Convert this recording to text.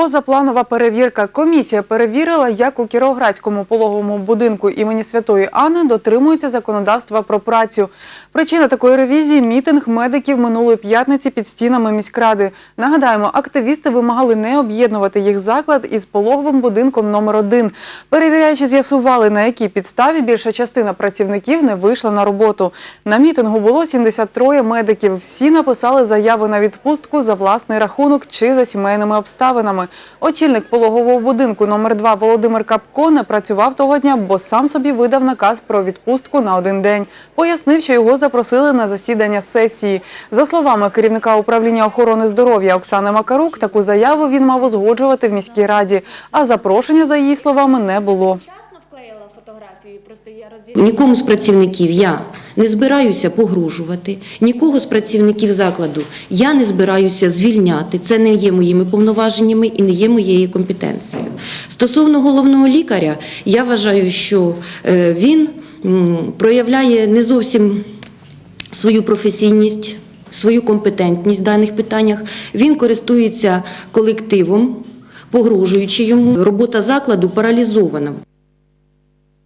Позапланова перевірка. Комісія перевірила, як у Кіровоградському пологовому будинку імені Святої Анни дотримуються законодавства про працю. Причина такої ревізії – мітинг медиків минулої п'ятниці під стінами міськради. Нагадаємо, активісти вимагали не об'єднувати їх заклад із пологовим будинком номер 1 Перевіряючи, з'ясували, на якій підставі більша частина працівників не вийшла на роботу. На мітингу було 73 медиків. Всі написали заяви на відпустку за власний рахунок чи за сімейними обставинами. Очільник пологового будинку номер 2 Володимир Капко не працював того дня, бо сам собі видав наказ про відпустку на один день. Пояснив, що його запросили на засідання сесії. За словами керівника управління охорони здоров'я Оксани Макарук, таку заяву він мав узгоджувати в міській раді, а запрошення, за її словами, не було. Нікому з працівників я не збираюся погрожувати, нікого з працівників закладу я не збираюся звільняти. Це не є моїми повноваженнями і не є моєю компетенцією. Стосовно головного лікаря, я вважаю, що е, він проявляє не зовсім свою професійність. Свою компетентність в даних питаннях він користується колективом, погрожуючи йому. Робота закладу паралізована.